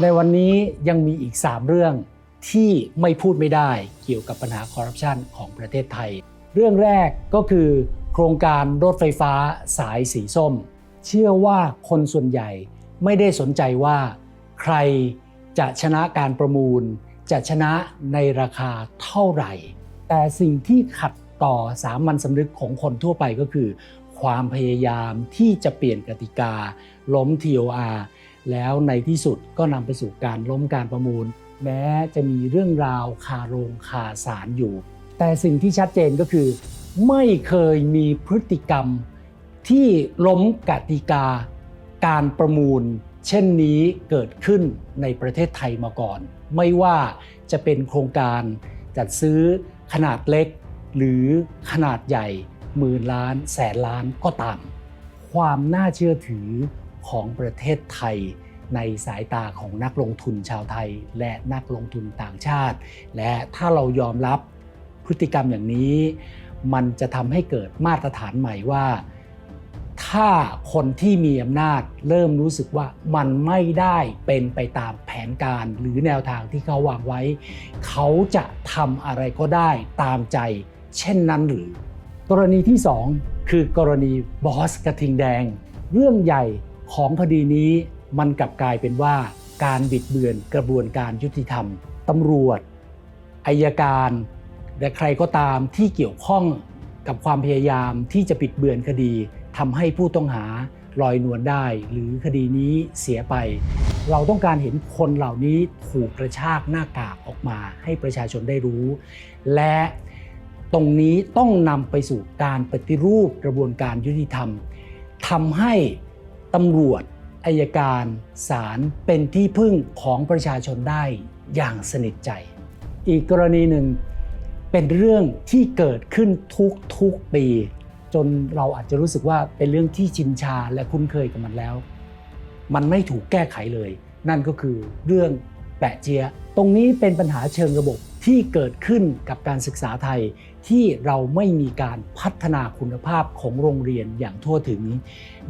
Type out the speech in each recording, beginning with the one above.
ในวันนี้ยังมีอีก 3 เรื่องที่ไม่พูดไม่ได้เกี่ยวกับปัญหาคอร์รัปชันของประเทศไทย เรื่องแรกก็คือ โครงการรถไฟฟ้าสายสีส้ม เชื่อว่าคนส่วนใหญ่ไม่ได้สนใจว่า ใครจะชนะการประมูล จะชนะในราคาเท่าไหร่ แต่สิ่งที่ขัดต่อสามัญสำนึกของคนทั่วไปก็คือ ความพยายามที่จะเปลี่ยนกติกา ล้ม TOR แล้วในที่สุดก็นำไปสู่การล้มการประมูล แม้จะมีเรื่องราวคาโรงคาสารอยู่ แต่สิ่งที่ชัดเจนก็คือ ไม่เคยมีพฤติกรรมที่ล้มกติกา การประมูล เช่นนี้เกิดขึ้นในประเทศไทยมาก่อน ไม่ว่าจะเป็นโครงการจัดซื้อขนาดเล็ก หรือขนาดใหญ่หมื่นล้านแสนล้านก็ตาม ความน่าเชื่อถือ ของประเทศไทย ในสายตาของนักลงทุนชาวไทย และนักลงทุนต่างชาติ และถ้าเรายอมรับพฤติกรรมอย่างนี้ มันจะทำให้เกิดมาตรฐานใหม่ว่า ถ้าคนที่มีอำนาจเริ่มรู้สึกว่ามันไม่ได้เป็นไปตามแผนการหรือแนวทางที่เขาวางไว้ เขาจะทำอะไรก็ได้ตามใจ เช่นนั้นหรือ กรณีที่ 2 คือกรณีบอสกระทิงแดง เรื่องใหญ่ ของคดีนี้มันกลับกลายเป็นว่าการบิดเบือนกระบวนการยุติธรรมตำรวจอายการและใครก็ตามที่เกี่ยวข้องกับความพยายามที่จะปิดเบือนคดีทำให้ผู้ต้องหาลอยนวลได้ หรือคดีนี้เสียไป เราต้องการเห็นคนเหล่านี้ถูกกระชากหน้ากากออกมาให้ประชาชนได้รู้ และตรงนี้ต้องนำไปสู่การปฏิรูปกระบวนการยุติธรรมทำให้ ตำรวจอายการศาลเป็นที่พึ่งของประชาชนได้อย่างสนิทใจ อีกกรณีหนึ่งเป็นเรื่องที่เกิดขึ้นทุกทุกปี จนเราอาจจะรู้สึกว่าเป็นเรื่องที่ชินชาและคุ้นเคยกับมันแล้ว มันไม่ถูกแก้ไขเลย นั่นก็คือเรื่องแปะเจีย ตรงนี้เป็นปัญหาเชิงระบบที่เกิดขึ้นกับการศึกษาไทย ที่เราไม่มีการพัฒนาคุณภาพของโรงเรียนอย่างทั่วถึง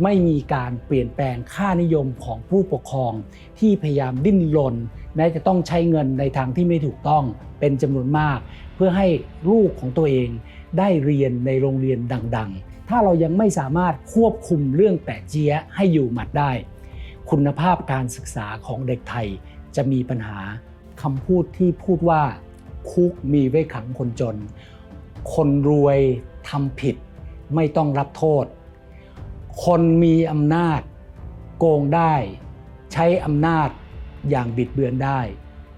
ไม่มีการเปลี่ยนแปลงค่านิยมของผู้ปกครอง ที่พยายามดิ้นรนแม้จะต้องใช้เงินในทางที่ไม่ถูกต้องเป็นจำนวนมาก เพื่อให้ลูกของตัวเองได้เรียนในโรงเรียนดัง ๆ ถ้าเรายังไม่สามารถควบคุมเรื่องแปะเจี๊ยให้อยู่หมัดได้ คุณภาพการศึกษาของเด็กไทยจะมีปัญหาคำพูดที่พูดว่าคุกมีไว้ขังคนจน คนรวยทำผิดไม่ต้องรับโทษ คนมีอำนาจโกงได้ ใช้อำนาจอย่างบิดเบือนได้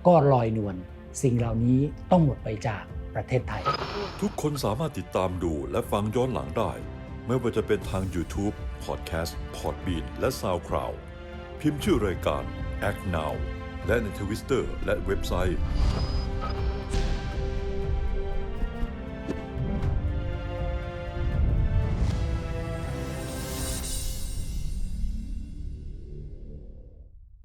ก็ลอยนวลสิ่งเหล่านี้ต้องหมดไปจากประเทศไทย ทุกคนสามารถติดตามดูและฟังย้อนหลังได้ ไม่ว่าจะเป็นทาง YouTube, Podcast, Podbean และ SoundCloud พิมพ์ชื่อรายการ Act Now และในทวิสเตอร์และเว็บไซต์